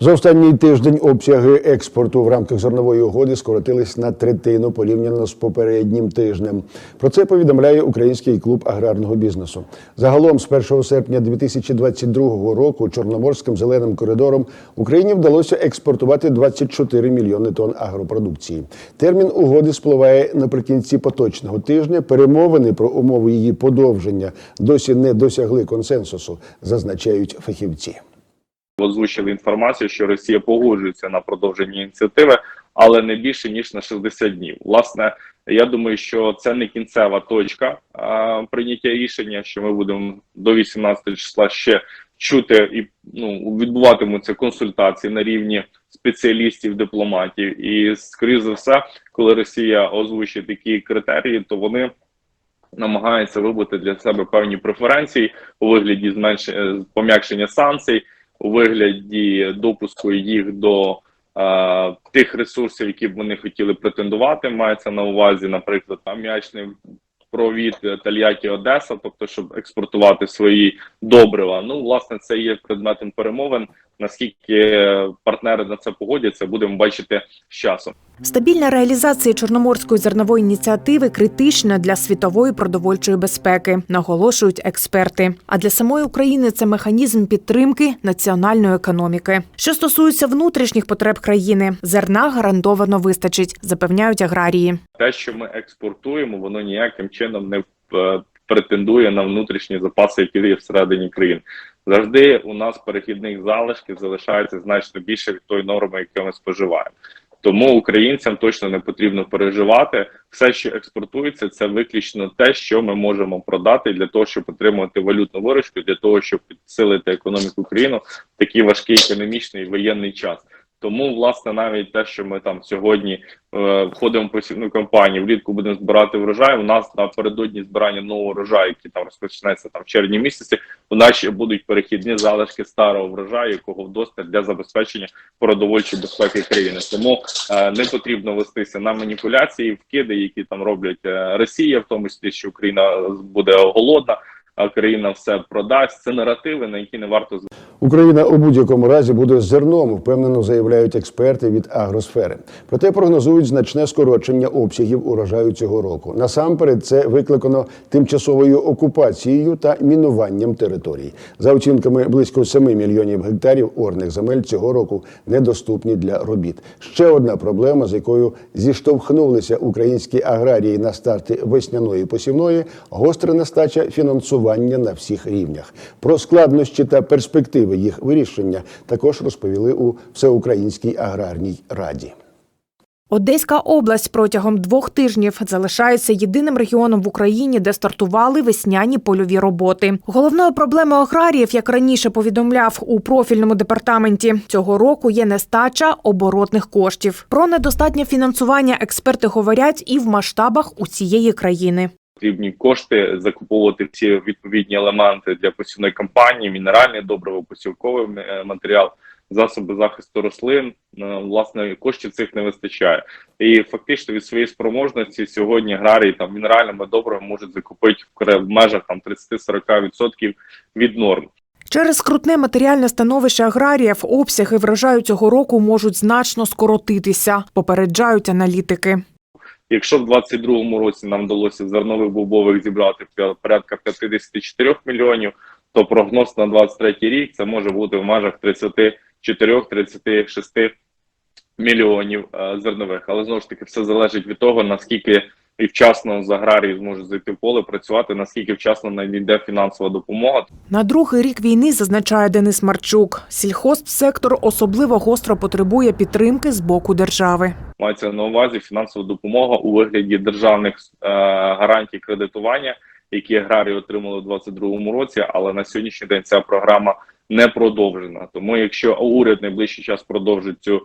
За останній тиждень обсяги експорту в рамках зернової угоди скоротились на третину порівняно з попереднім тижнем. Про це повідомляє Український клуб аграрного бізнесу. Загалом, з 1 серпня 2022 року, Чорноморським зеленим коридором Україні вдалося експортувати 24 мільйони тонн агропродукції. Термін угоди спливає наприкінці поточного тижня. Перемовини про умови її подовження досі не досягли консенсусу, зазначають фахівці озвучили інформацію, що Росія погоджується на продовження ініціативи, але не більше ніж на 60 днів. Власне, я думаю, що це не кінцева точка а, прийняття рішення, що ми будемо до 18 числа ще чути і ну відбуватимуться консультації на рівні спеціалістів, дипломатів. І скоріш за все, коли Росія озвучить такі критерії, то вони намагаються вибути для себе певні преференції у вигляді зменшення пом'якшення санкцій у вигляді допуску їх до е, тих ресурсів, які б вони хотіли претендувати. Мається на увазі, наприклад, аміачний провід Тольятті Одеса, тобто, щоб експортувати свої добрива. Ну, власне, це є предметом перемовин. Наскільки партнери на це погодяться, будемо бачити з часом. Стабільна реалізація чорноморської зернової ініціативи критична для світової продовольчої безпеки, наголошують експерти. А для самої України це механізм підтримки національної економіки. Що стосується внутрішніх потреб країни, зерна гарантовано вистачить, запевняють аграрії. Те, що ми експортуємо, воно ніяким чином не е, претендує на внутрішні запаси, які є всередині країни. Завжди у нас перехідних залишків залишається значно більше від тої норми, яку ми споживаємо. Тому українцям точно не потрібно переживати. Все, що експортується, це виключно те, що ми можемо продати для того, щоб отримувати валютну виручку, для того, щоб підсилити економіку країну в такий важкий економічний воєнний час. Тому, власне, навіть те, що ми там сьогодні е, входимо в посівну кампанію, влітку будемо збирати врожай. У нас напередодні збирання нового врожаю, який там розпочнеться там в червні місяці. У нас ще будуть перехідні залишки старого врожаю, якого вдосталь для забезпечення продовольчої безпеки країни. Тому е, не потрібно вестися на маніпуляції, вкиди, які там роблять е, Росія, в тому числі, що Україна буде голодна. Країна все продасть. Це наративи, на які не варто Україна у будь-якому разі буде зерном, впевнено заявляють експерти від агросфери. Проте прогнозують значне скорочення обсягів урожаю цього року. Насамперед, це викликано тимчасовою окупацією та мінуванням територій. За оцінками близько 7 мільйонів гектарів орних земель цього року недоступні для робіт. Ще одна проблема, з якою зіштовхнулися українські аграрії на старті весняної посівної, гостра нестача фінансування на всіх рівнях. Про складнощі та перспективи їх вирішення також розповіли у всеукраїнській аграрній раді. Одеська область протягом двох тижнів залишається єдиним регіоном в Україні, де стартували весняні польові роботи. Головною проблемою аграріїв, як раніше повідомляв у профільному департаменті, цього року є нестача оборотних коштів. Про недостатнє фінансування експерти говорять і в масштабах усієї країни. Потрібні кошти закуповувати всі відповідні елементи для посівної кампанії, мінеральне добриво, посівковий е, матеріал, засоби захисту рослин. Е, Власне, коштів цих не вистачає, і фактично від своєї спроможності сьогодні аграрії там мінеральними добривами можуть закупити в межах там 30-40% від норм. Через скрутне матеріальне становище аграріїв обсяги врожаю цього року можуть значно скоротитися, попереджають аналітики. Якщо в 22-му році нам вдалося зернових бобових зібрати порядка 54 мільйонів, то прогноз на 23-й рік це може бути в межах 34-36 мільйонів е, зернових. Але знову ж таки все залежить від того, наскільки і вчасно з аграрії зможуть зайти в поле працювати, наскільки вчасно надійде фінансова допомога. На другий рік війни зазначає Денис Марчук. Сільхозсектор особливо гостро потребує підтримки з боку держави. Мається на увазі фінансова допомога у вигляді державних е, гарантій кредитування, які аграрії отримали у 2022 році. Але на сьогоднішній день ця програма не продовжена. Тому, якщо уряд найближчий час продовжить цю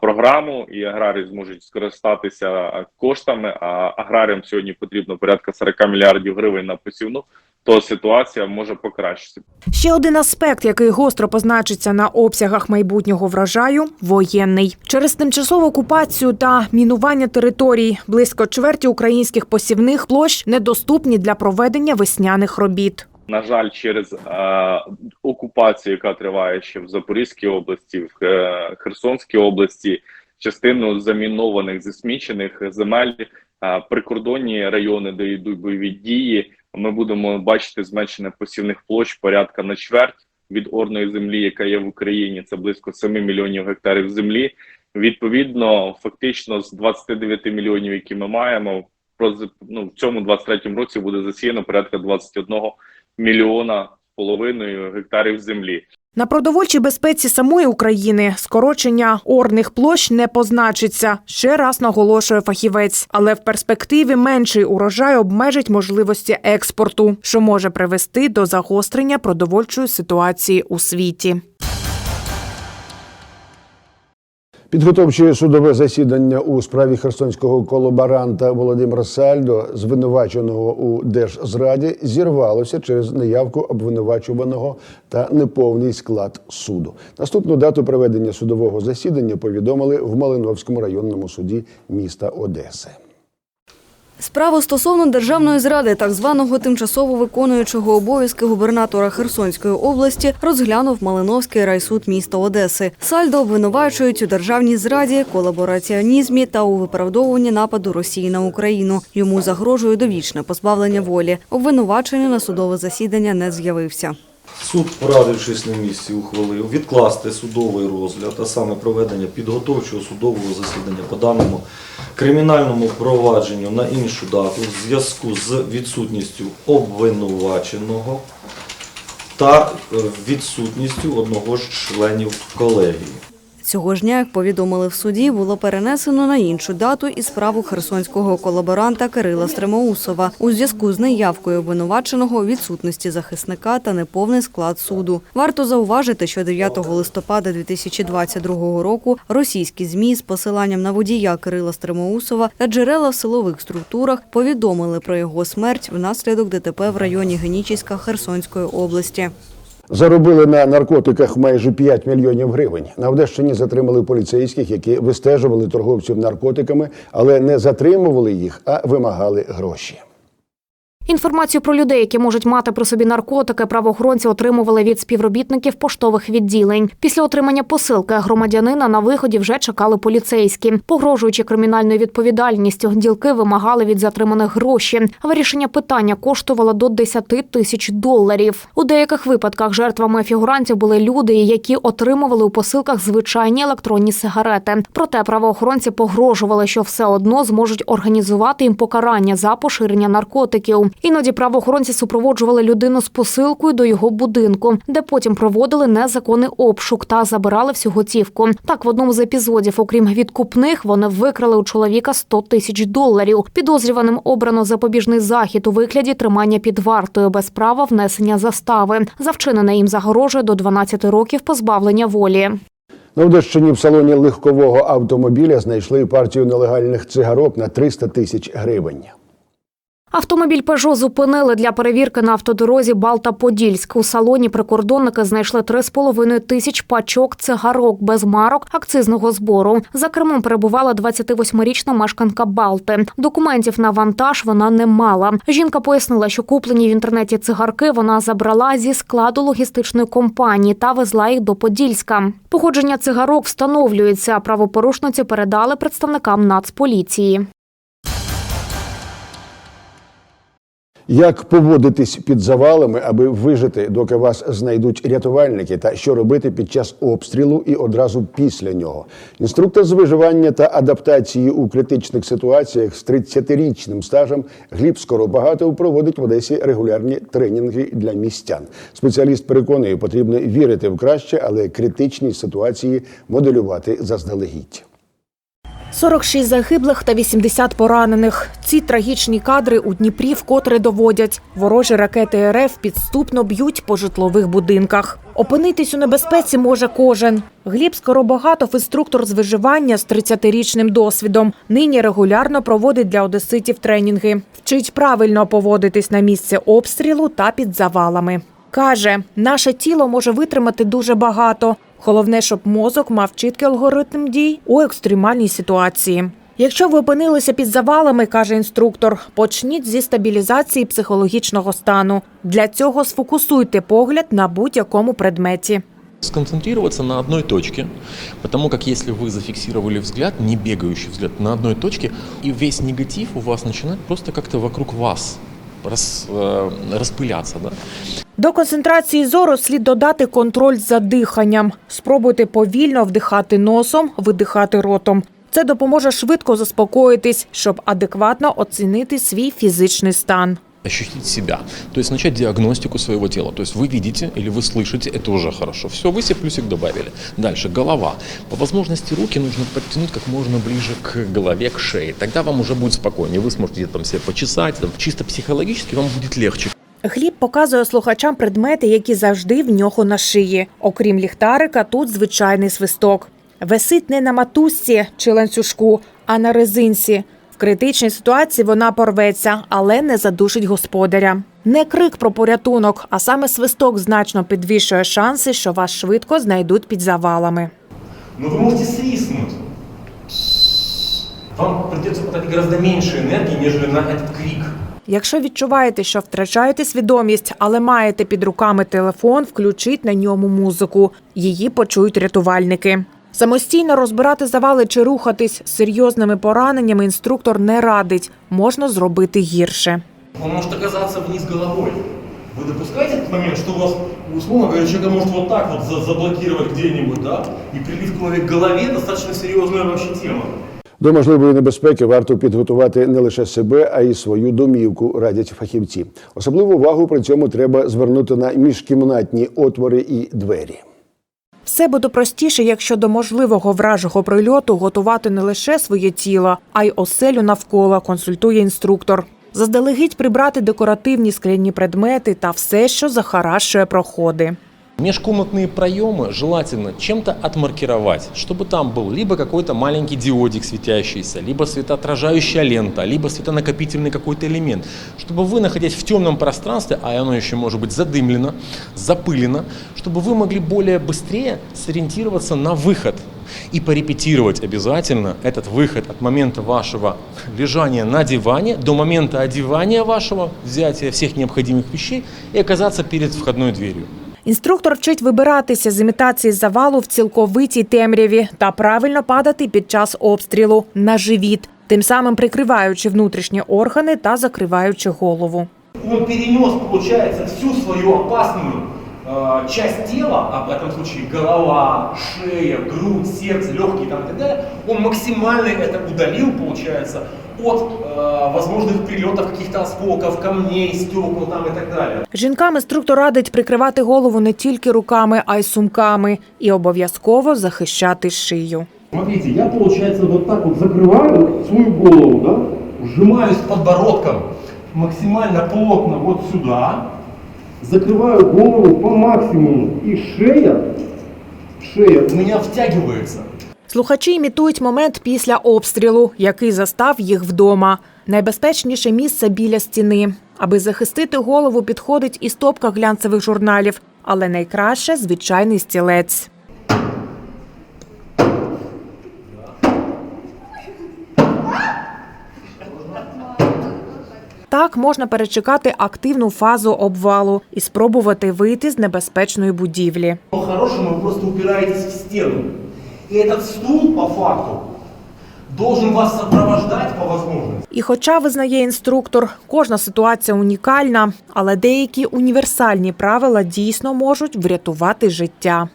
програму, і аграрії зможуть скористатися коштами, а аграріям сьогодні потрібно порядка 40 мільярдів гривень на посівну, то ситуація може покращитися. Ще один аспект, який гостро позначиться на обсягах майбутнього врожаю воєнний. Через тимчасову окупацію та мінування територій близько чверті українських посівних площ недоступні для проведення весняних робіт. На жаль, через е, окупацію, яка триває ще в Запорізькій області, в е, Херсонській області, частину замінованих засмічених земель, е, прикордонні райони, де йдуть бойові дії, ми будемо бачити зменшення посівних площ порядка на чверть від орної землі, яка є в Україні. Це близько 7 мільйонів гектарів землі. Відповідно, фактично з 29 мільйонів, які ми маємо, ну, в цьому 23-му році буде засіяно порядка 21 мільйона з половиною гектарів землі. На продовольчій безпеці самої України скорочення орних площ не позначиться. Ще раз наголошує фахівець, але в перспективі менший урожай обмежить можливості експорту, що може привести до загострення продовольчої ситуації у світі. Підготовче судове засідання у справі херсонського колаборанта Володимира Сальдо, звинуваченого у держзраді, зірвалося через неявку обвинувачуваного та неповний склад суду. Наступну дату проведення судового засідання повідомили в Малиновському районному суді міста Одеси. Справу стосовно державної зради так званого тимчасово виконуючого обов'язки губернатора Херсонської області розглянув Малиновський райсуд міста Одеси. Сальдо обвинувачують у державній зраді, колабораціонізмі та у виправдовуванні нападу Росії на Україну. Йому загрожує довічне позбавлення волі. Обвинувачений на судове засідання не з'явився. Суд, порадившись на місці, ухвалив відкласти судовий розгляд, а саме проведення підготовчого судового засідання по даному кримінальному провадженню на іншу дату в зв'язку з відсутністю обвинуваченого та е, відсутністю одного з членів колегії. Цього ж дня, як повідомили в суді, було перенесено на іншу дату і справу херсонського колаборанта Кирила Стремоусова у зв'язку з неявкою обвинуваченого відсутності захисника та неповний склад суду. Варто зауважити, що 9 листопада 2022 року російські змі з посиланням на водія Кирила Стремоусова та джерела в силових структурах повідомили про його смерть внаслідок ДТП в районі Генічіська Херсонської області. Заробили на наркотиках майже 5 мільйонів гривень. На Одещині затримали поліцейських, які вистежували торговців наркотиками, але не затримували їх, а вимагали гроші. Інформацію про людей, які можуть мати при собі наркотики, правоохоронці отримували від співробітників поштових відділень. Після отримання посилки громадянина на виході вже чекали поліцейські. Погрожуючи кримінальною відповідальністю, ділки вимагали від затриманих гроші. Вирішення питання коштувало до 10 тисяч доларів. У деяких випадках жертвами фігурантів були люди, які отримували у посилках звичайні електронні сигарети. Проте правоохоронці погрожували, що все одно зможуть організувати їм покарання за поширення наркотиків. Іноді правоохоронці супроводжували людину з посилкою до його будинку, де потім проводили незаконний обшук та забирали всю готівку. Так, в одному з епізодів, окрім відкупних, вони викрали у чоловіка 100 тисяч доларів. Підозрюваним обрано запобіжний захід у викладі тримання під вартою без права внесення застави. За вчинене їм загрожує до 12 років позбавлення волі. На Одещині в салоні легкового автомобіля знайшли партію нелегальних цигарок на 300 тисяч гривень. Автомобіль Пежо зупинили для перевірки на автодорозі Балта-Подільськ. У салоні прикордонники знайшли 3,5 тисяч пачок цигарок без марок акцизного збору. За кермом перебувала 28-річна мешканка Балти. Документів на вантаж вона не мала. Жінка пояснила, що куплені в інтернеті цигарки вона забрала зі складу логістичної компанії та везла їх до Подільська. Походження цигарок встановлюється. Правопорушниці передали представникам Нацполіції. Як поводитись під завалами, аби вижити, доки вас знайдуть рятувальники, та що робити під час обстрілу і одразу після нього? Інструктор з виживання та адаптації у критичних ситуаціях з 30-річним стажем Гліб Скоробагатов проводить в Одесі регулярні тренінги для містян. Спеціаліст переконує, потрібно вірити в краще, але критичні ситуації моделювати заздалегідь. 46 загиблих та 80 поранених. Ці трагічні кадри у Дніпрі вкотре доводять. Ворожі ракети РФ підступно б'ють по житлових будинках. Опинитись у небезпеці може кожен. Гліб Скоробогатов – інструктор з виживання з 30-річним досвідом. Нині регулярно проводить для одеситів тренінги. Вчить правильно поводитись на місці обстрілу та під завалами. Каже, наше тіло може витримати дуже багато. Головне, щоб мозок мав чіткий алгоритм дій у екстремальній ситуації. Якщо ви опинилися під завалами, каже інструктор, почніть зі стабілізації психологічного стану. Для цього сфокусуйте погляд на будь-якому предметі. сконцентрироваться на одной точке, потому как если вы зафиксировали взгляд, не бегающий взгляд, на одной точке, и весь негатив у вас начинает просто как-то вокруг вас рас, э, распыляться. Да? До концентрації зору слід додати контроль за диханням. Спробуйте повільно вдихати носом, видихати ротом. Це допоможе швидко заспокоїтись, щоб адекватно оцінити свій фізичний стан. Ощутить себя, то есть начать диагностику своего тела. То есть вы видите или вы слышите, это уже хорошо. Все, вы себе плюсик добавили. Дальше голова. По возможности руки нужно подтянуть как можно ближе к голове, к шее. Тогда вам уже будет спокойнее. Вы сможете там себе почесать. Там, чисто психологически вам будет легче. Гліб показує слухачам предмети, які завжди в нього на шиї. Окрім ліхтарика, тут звичайний свисток. Висить не на матусці чи ланцюжку, а на резинці. В критичній ситуації вона порветься, але не задушить господаря. Не крик про порятунок, а саме свисток значно підвищує шанси, що вас швидко знайдуть під завалами. Но вы можете свистнуть. Вам придется потратить гораздо меньше энергии, нежели на этот крик. Якщо відчуваєте, що втрачаєте свідомість, але маєте під руками телефон, включіть на ньому музику. Її почують рятувальники. Самостійно розбирати завали чи рухатись з серйозними пораненнями інструктор не радить. Можна зробити гірше. Он может оказаться вниз головой. Вы допускаете этот момент, что у вас, условно говоря, человека может вот так вот заблокировать где-нибудь, да? И прилив крови к голове достаточно вообще тема. До можливої небезпеки варто підготувати не лише себе, а й свою домівку, радять фахівці. Особливу увагу при цьому треба звернути на міжкімнатні отвори і двері. Все буде простіше, якщо до можливого вражого прильоту готувати не лише своє тіло, а й оселю навколо, консультує інструктор. Заздалегідь прибрати декоративні скляні предмети та все, що захаращує проходи. Межкомнатные проемы желательно чем-то отмаркировать, чтобы там был либо какой-то маленький диодик светящийся, либо светоотражающая лента, либо светонакопительный какой-то элемент, чтобы вы, находясь в темном пространстве, а оно еще может быть задымлено, запылено, чтобы вы могли более быстрее сориентироваться на выход и порепетировать обязательно этот выход от момента вашего лежания на диване до момента одевания вашего, взятия всех необходимых вещей и оказаться перед входной дверью. Інструктор вчить вибиратися з імітації завалу в цілковитій темряві та правильно падати під час обстрілу на живіт, тим самим прикриваючи внутрішні органи та закриваючи голову. Он перенес, получается, всю свою опасную э, часть тела, а в этом случае голова, шея, грудь, сердце, легкие там, и так далее, он максимально это удалил, получается, от э, возможных прилетов каких-то осколков, камней, стекол там и так далее. Жінкам інструктор радить прикривати голову не тільки руками, а й сумками і обов'язково захищати шию. Смотрите, я, получается, вот так вот закрываю свою голову, да, сжимаюсь подбородком максимально плотно вот сюда, закрываю голову по максимуму, и шея, шея у меня втягивается. Слухачі імітують момент після обстрілу, який застав їх вдома. Найбезпечніше місце біля стіни. Аби захистити голову, підходить і стопка глянцевих журналів, але найкраще звичайний стілець. Так можна перечекати активну фазу обвалу і спробувати вийти з небезпечної будівлі. По-хорошему вы просто упираетесь в стену. И этот стул, по факту, должен вас сопровождать по возможности. І хоча визнає інструктор, кожна ситуація унікальна, але деякі універсальні правила дійсно можуть врятувати життя.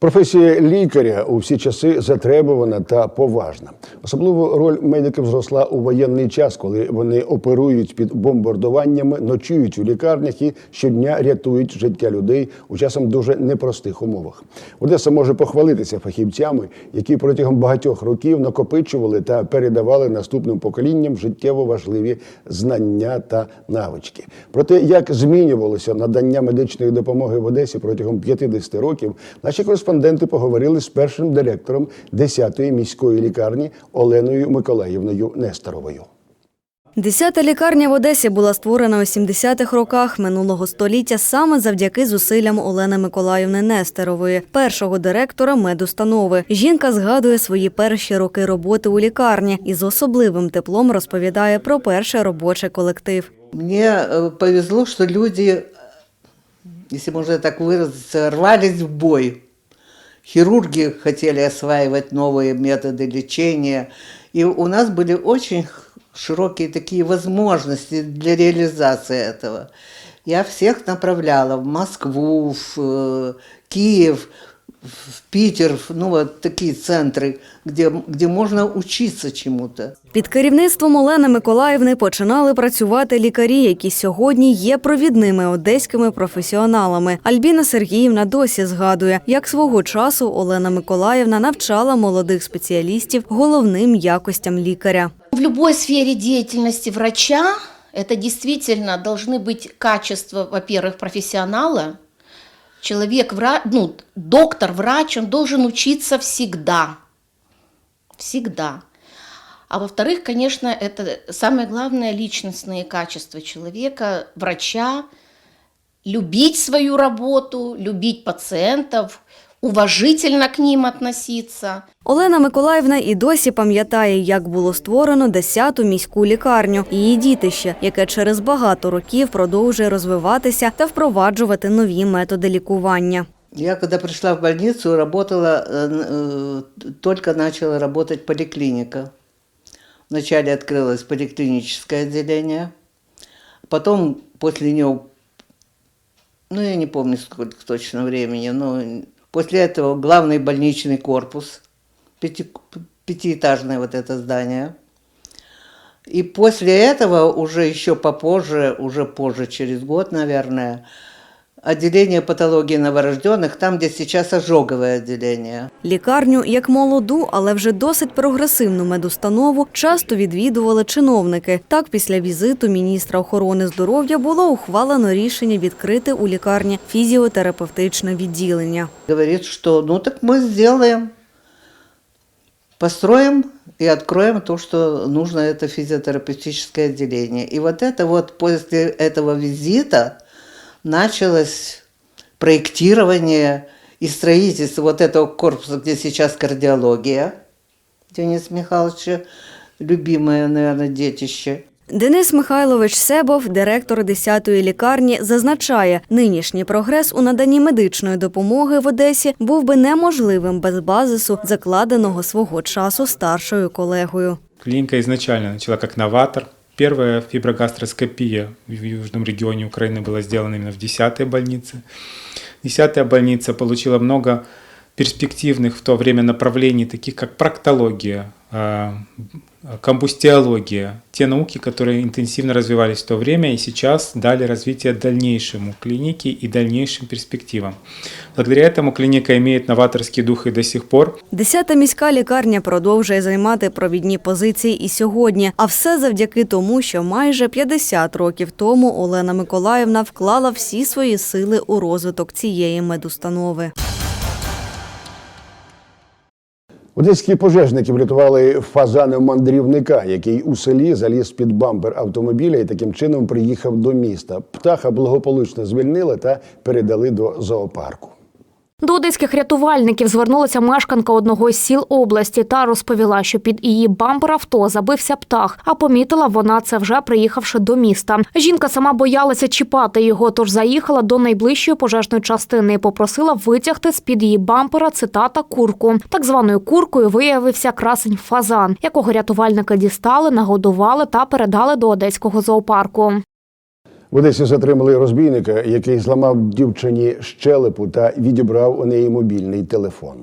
Професія лікаря у всі часи затребувана та поважна. Особливо роль медиків зросла у воєнний час, коли вони оперують під бомбардуваннями, ночують у лікарнях і щодня рятують життя людей у часом дуже непростих умовах. Одеса може похвалитися фахівцями, які протягом багатьох років накопичували та передавали наступним поколінням життєво важливі знання та навички. Про те, як змінювалося надання медичної допомоги в Одесі протягом 50 років, наші кореспонденти поговорили з першим директором 10-ї міської лікарні Оленою Миколаївною Несторовою. Десята лікарня в Одесі була створена у 70-х роках минулого століття саме завдяки зусиллям Олени Миколаївни Нестерової, першого директора медустанови. Жінка згадує свої перші роки роботи у лікарні і з особливим теплом розповідає про перший робочий колектив. Мне э, повезло, что люди, если можно так выразиться, рвались в бой Хирурги хотели осваивать новые методы лечения, и у нас были очень х- широкие такие возможности для реализации этого. Я всех направляла в Москву, в э, Киев, в Питер, в- ну вот такие центры, где, где можно учиться чему-то. Під керівництвом Олени Миколаївни починали працювати лікарі, які сьогодні є провідними одеськими професіоналами. Альбіна Сергіївна досі згадує, як свого часу Олена Миколаївна навчала молодих спеціалістів головним якостям лікаря. В любой сфере деятельности врача это действительно должны быть качества, во-первых, профессионала. Человек, ну, доктор, врач, он должен учиться всегда. Всегда. А во-вторых, конечно, это самое главное личностные качества человека, врача, любить свою работу, любить пациентов, уважительно к ним относиться. Олена Миколаївна і досі пам'ятає, як було створено 10-ту міську лікарню, її дітище, яке через багато років продовжує розвиватися та впроваджувати нові методи лікування. Я когда пришла в больницу, работала, э, э, только начала работать поликлиника. Вначале открылось поликлиническое отделение, потом после него, ну я не помню сколько точно времени, но после этого главный больничный корпус, пяти, пятиэтажное вот это здание. И после этого уже еще попозже, уже позже, через год, наверное, отделение патологии новорожденных, там, где сейчас ожоговое отделение. Лікарню, як молоду, але вже досить прогресивну медустанову, часто відвідували чиновники. Так, після візиту міністра охорони здоров'я було ухвалено рішення відкрити у лікарні фізіотерапевтичне відділення. Говорит, что ну так мы сделаем, построим и откроем то, что нужно, это физиотерапевтическое отделение. И вот это вот после этого визита началось проектирование и строительство вот этого корпуса, где сейчас кардиология, Дениса Михайловича, любимое, наверное, детище. Денис Михайлович Себов, директор 10-ї лікарні, зазначає, нинішній прогрес у наданні медичної допомоги в Одесі був би неможливим без базису, закладеного свого часу старшою колегою. Клиника изначально начала как новатор. Первая фиброгастроскопия в южном регионе Украины была сделана именно в 10-й больнице. 10-я больница получила много перспективных в то время направлений, таких как проктология, а, комбустиология, те науки, которые интенсивно развивались в то время и сейчас дали развитие дальнейшему клинике и дальнейшим перспективам. Благодаря этому клиника имеет новаторский дух и до сих пор. Десята міська лікарня продовжує займати провідні позиції і сьогодні. А все завдяки тому, що майже 50 років тому Олена Миколаївна вклала всі свої сили у розвиток цієї медустанови. Одеські пожежники врятували фазана-мандрівника, який у селі заліз під бампер автомобіля і таким чином приїхав до міста. Птаха благополучно звільнили та передали до зоопарку. До одеських рятувальників звернулася мешканка одного із сіл області та розповіла, що під її бампер авто забився птах. А помітила вона це вже приїхавши до міста. Жінка сама боялася чіпати його, тож заїхала до найближчої пожежної частини і попросила витягти з під її бампера цитата курку. Так званою куркою виявився красень фазан, якого рятувальники дістали, нагодували та передали до одеського зоопарку. В Одесі затримали розбійника, який зламав дівчині щелепу та відібрав у неї мобільний телефон.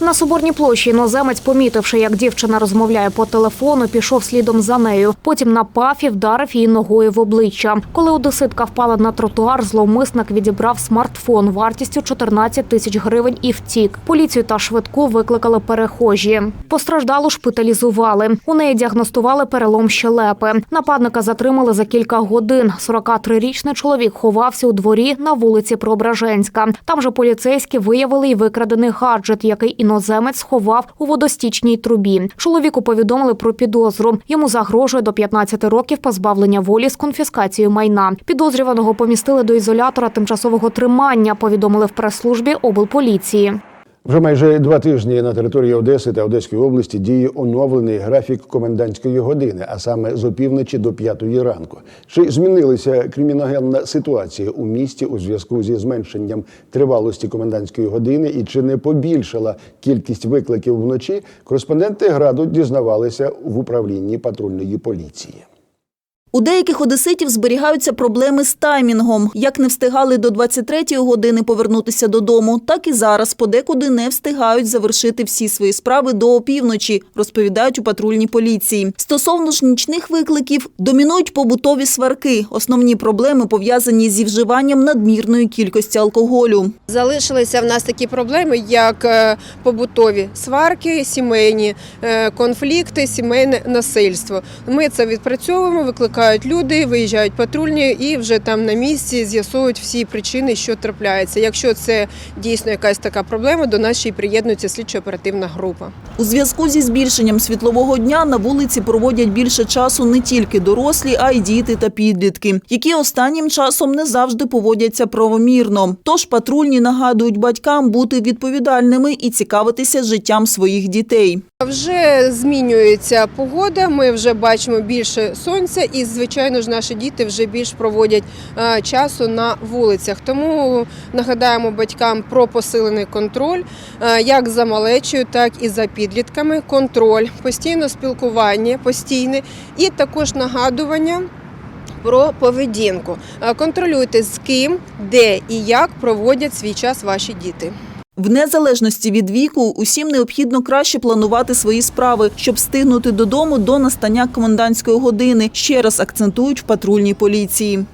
На Соборній площі іноземець, помітивши, як дівчина розмовляє по телефону, пішов слідом за нею. Потім напав і вдарив її ногою в обличчя. Коли одеситка впала на тротуар, зловмисник відібрав смартфон вартістю 14 тисяч гривень і втік. Поліцію та швидку викликали перехожі. Постраждалу шпиталізували. У неї діагностували перелом щелепи. Нападника затримали за кілька годин. 43-річний чоловік ховався у дворі на вулиці Преображенська. Там же поліцейські виявили й викрадений гаджет, який іноземець сховав у водостічній трубі. Чоловіку повідомили про підозру. Йому загрожує до 15 років позбавлення волі з конфіскацією майна. Підозрюваного помістили до ізолятора тимчасового тримання. Повідомили в прес-службі облполіції. Вже майже два тижні на території Одеси та Одеської області діє оновлений графік комендантської години, а саме з опівночі до п'ятої ранку. Чи змінилася криміногенна ситуація у місті у зв'язку зі зменшенням тривалості комендантської години і чи не побільшала кількість викликів вночі? Кореспонденти граду дізнавалися в управлінні патрульної поліції. У деяких одеситів зберігаються проблеми з таймінгом. Як не встигали до 23-ї години повернутися додому, так і зараз подекуди не встигають завершити всі свої справи до опівночі, розповідають у патрульній поліції. Стосовно ж нічних викликів, домінують побутові сварки. Основні проблеми пов'язані зі вживанням надмірної кількості алкоголю. Залишилися в нас такі проблеми, як е, побутові сварки, сімейні е, конфлікти, сімейне насильство. Ми це відпрацьовуємо, викликають люди, виїжджають патрульні і вже там на місці з'ясовують всі причини, що трапляється. Якщо це дійсно якась така проблема, до нас ще й приєднується слідчо-оперативна група. У зв'язку зі збільшенням світлового дня на вулиці проводять більше часу не тільки дорослі, а й діти та підлітки, які останнім часом не завжди поводяться правомірно. Тож патрульні нагадують батькам бути відповідальними і цікавитися життям своїх дітей. Вже змінюється погода. Ми вже бачимо більше сонця, і звичайно ж наші діти вже більш проводять е, часу на вулицях. Тому нагадаємо батькам про посилений контроль, е, як за малечою, так і за підлітками. Контроль, постійне спілкування, постійне і також нагадування. Про поведінку Е, контролюйте з ким, де і як проводять свій час ваші діти. В незалежності від віку усім необхідно краще планувати свої справи, щоб встигнути додому до настання комендантської години. Ще раз акцентують в патрульній поліції.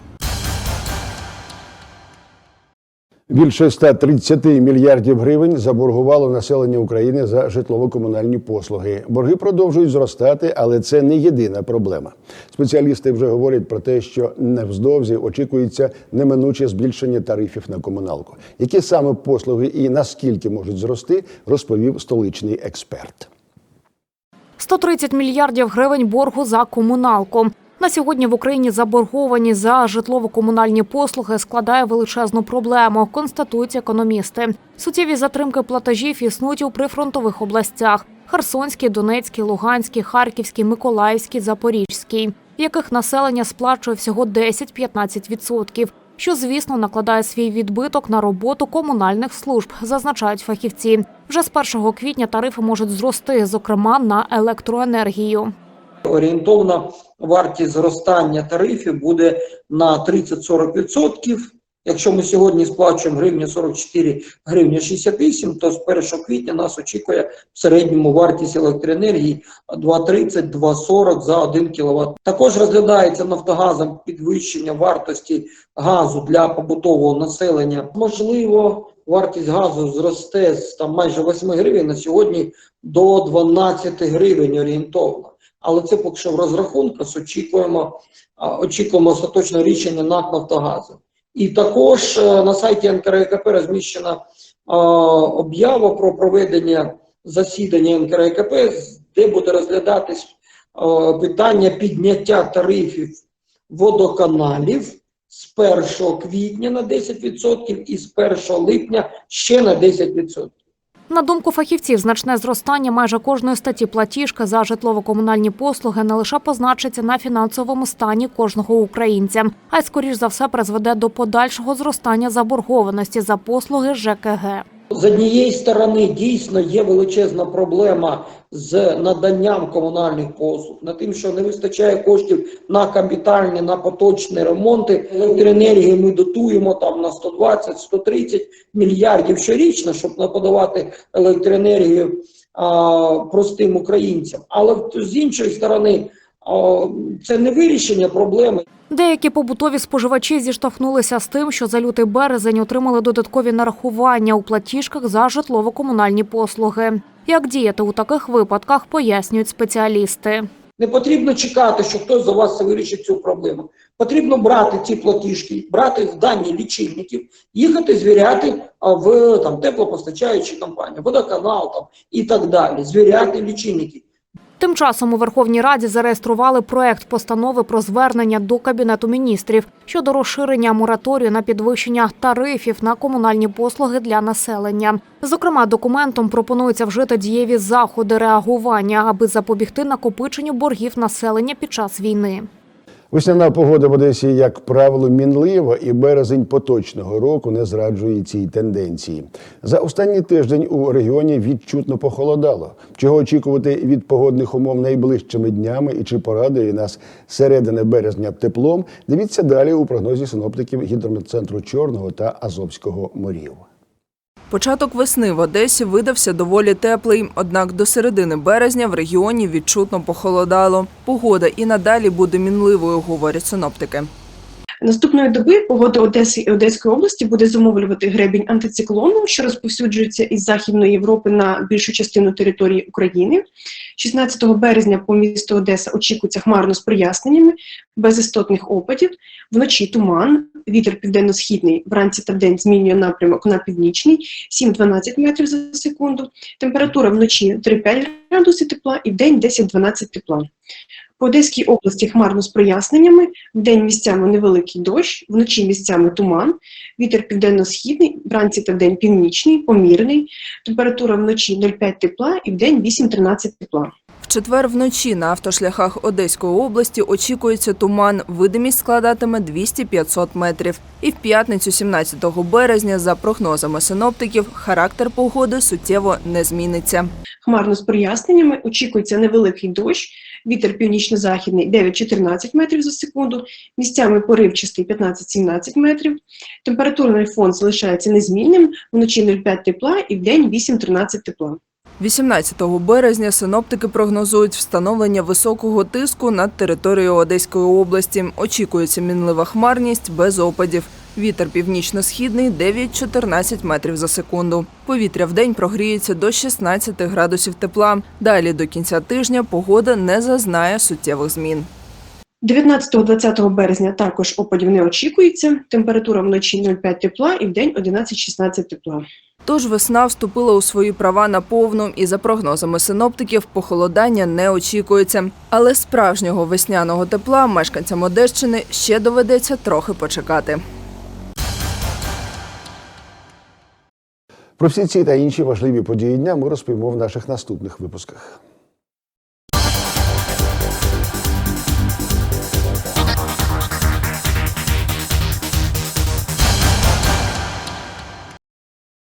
Більше 130 мільярдів гривень заборгувало населення України за житлово-комунальні послуги. Борги продовжують зростати, але це не єдина проблема. Спеціалісти вже говорять про те, що невздовзі очікується неминуче збільшення тарифів на комуналку. Які саме послуги і наскільки можуть зрости, розповів столичний експерт. 130 мільярдів гривень боргу за комуналку. На сьогодні в Україні заборгованість за житлово-комунальні послуги складає величезну проблему, констатують економісти. Суттєві затримки платежів існують у прифронтових областях: Херсонській, Донецькій, Луганській, Харківській, Миколаївській, Запорізькій, яких населення сплачує всього 10-15%, що, звісно, накладає свій відбиток на роботу комунальних служб, зазначають фахівці. Вже з 1 квітня тарифи можуть зрости, зокрема на електроенергію. орієнтовна вартість зростання тарифів буде на 30-40%. Якщо ми сьогодні сплачуємо гривня 44, гривня 68, то з 1 квітня нас очікує в середньому вартість електроенергії 2,30-2,40 за 1 кВт. Також розглядається Нафтогазом підвищення вартості газу для побутового населення. Можливо, вартість газу зросте з там майже 8 гривень на сьогодні до 12 гривень орієнтовно. Але це поки що в розрахунках очікуємо, очікуємо остаточне рішення НАК Нафтогазу. І також е, на сайті НКРЕКП розміщена об'ява про проведення засідання НКРЕКП, де буде розглядатись питання підняття тарифів водоканалів з 1 квітня на 10% і з 1 липня ще на 10%. На думку фахівців, значне зростання майже кожної статті платіжки за житлово-комунальні послуги не лише позначиться на фінансовому стані кожного українця, а й скоріш за все призведе до подальшого зростання заборгованості за послуги ЖКГ. З однієї сторони дійсно є величезна проблема з наданням комунальних послуг, на тим, що не вистачає коштів на капітальні, на поточні ремонти. Електроенергії ми дотуємо там на 120-130 мільярдів щорічно, щоб не подавати електроенергію а, простим українцям. Але з іншої сторони, це не вирішення проблеми. Деякі побутові споживачі зіштовхнулися з тим, що за лютий березень отримали додаткові нарахування у платіжках за житлово-комунальні послуги. Як діяти у таких випадках, пояснюють спеціалісти. Не потрібно чекати, що хтось за вас вирішить цю проблему. Потрібно брати ці платіжки, брати в дані лічильників, їхати звіряти в там теплопостачаючі компанії, водоканал там і так далі. Звіряти лічильники. Тим часом у Верховній Раді зареєстрували проект постанови про звернення до Кабінету міністрів щодо розширення мораторію на підвищення тарифів на комунальні послуги для населення. Зокрема, документом пропонується вжити дієві заходи реагування, аби запобігти накопиченню боргів населення під час війни. Весняна погода в Одесі, як правило, мінлива, і березень поточного року не зраджує цій тенденції. За останній тиждень у регіоні відчутно похолодало. Чого очікувати від погодних умов найближчими днями і чи порадує нас середини березня теплом? Дивіться далі у прогнозі синоптиків гідрометцентру Чорного та Азовського морів. Початок весни в Одесі видався доволі теплий, однак до середини березня в регіоні відчутно похолодало. Погода і надалі буде мінливою, говорять синоптики. Наступної доби погода Одеси і Одеської області буде зумовлювати гребінь антициклону, що розповсюджується із Західної Європи на більшу частину території України. 16 березня по місту Одеса очікується хмарно з проясненнями, без істотних опадів. Вночі туман, вітер південно-східний, вранці та вдень змінює напрямок на північний, 7-12 метрів за секунду. Температура вночі 3-5 градусів тепла і вдень 10-12 тепла. По Одеській області хмарно з проясненнями, вдень місцями невеликий дощ, вночі місцями туман, вітер південно-східний, вранці та вдень північний, помірний, температура вночі 0,5 тепла і вдень 8-13 тепла. В четвер вночі на автошляхах Одеської області очікується туман. Видимість складатиме 200-500 метрів. І в п'ятницю, 17 березня, за прогнозами синоптиків, характер погоди суттєво не зміниться. Хмарно з проясненнями, очікується невеликий дощ, вітер північно-західний 9-14 метрів за секунду, місцями поривчастий 15-17 метрів. Температурний фон залишається незмінним, вночі 0,5 тепла і вдень 8-13 тепла. 18 березня синоптики прогнозують встановлення високого тиску над територією Одеської області. Очікується мінлива хмарність без опадів. Вітер північно-східний 9-14 метрів за секунду. Повітря в день прогріється до 16 градусів тепла. Далі до кінця тижня погода не зазнає суттєвих змін. 19-20 березня також опадів не очікується. Температура вночі 0,5 тепла і вдень 11-16 тепла. Тож весна вступила у свої права наповну, і за прогнозами синоптиків, похолодання не очікується. Але справжнього весняного тепла мешканцям Одещини ще доведеться трохи почекати. Про всі ці та інші важливі події дня ми розповімо в наших наступних випусках.